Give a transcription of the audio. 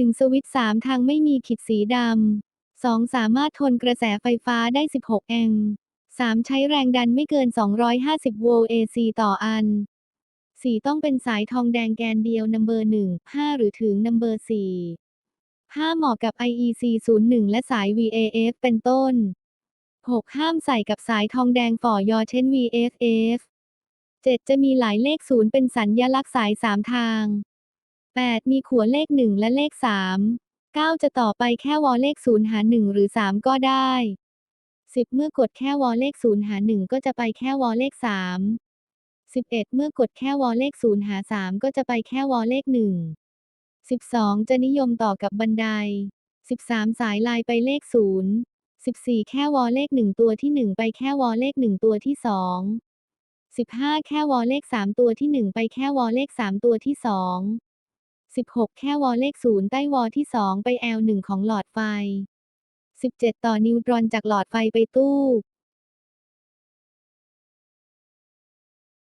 1 สวิตช์3ทางไม่มีขีดสีดำ 2 สามารถทนกระแสไฟฟ้าได้ 16 แอง3ใช้แรงดันไม่เกิน 250 โวลต์ AC ต่ออัน 4 ต้องเป็นสายทองแดงแกนเดียวนัมเบอร์1 5 หรือถึงนัมเบอร์4 5 เหมาะกับ IEC 01 และสาย VAF เป็นต้น 6 ห้ามใส่กับสายทองแดงฝ่อยอเช่น VFF 7 จะมีหลายเลขศูนย์เป็นสัญญลักษณ์สาย 3 ทาง 8 มีขัวเลข 1 และเลข 3 9 จะต่อไปแค่วอลเลข 0 หา1หรือ 3 ก็ได้ 10 เมื่อกดแค่วอลเลข 0 หา1ก็จะไปแค่วอลเลข 3 11 เมื่อกดแค่วอลเลข 0 หา 3 ก็จะไปแค่วอลเลข 1 12 จะนิยมต่อกับบันได 13 สายลายไปเลข 0 14 แค่วอลเลข 1 ตัวที่ 1 ไปแค่วอลเลข 1 ตัวที่ 2 15 แค่วอลเลข 3 ตัวที่ 1 ไปแค่วอลเลข 3 ตัวที่ 2 16 แค่วอเลข 0 ใต้วอที่ 2 ไป L1 ของหลอดไฟ 17 ต่อนิวตรอนจากหลอดไฟไปตู้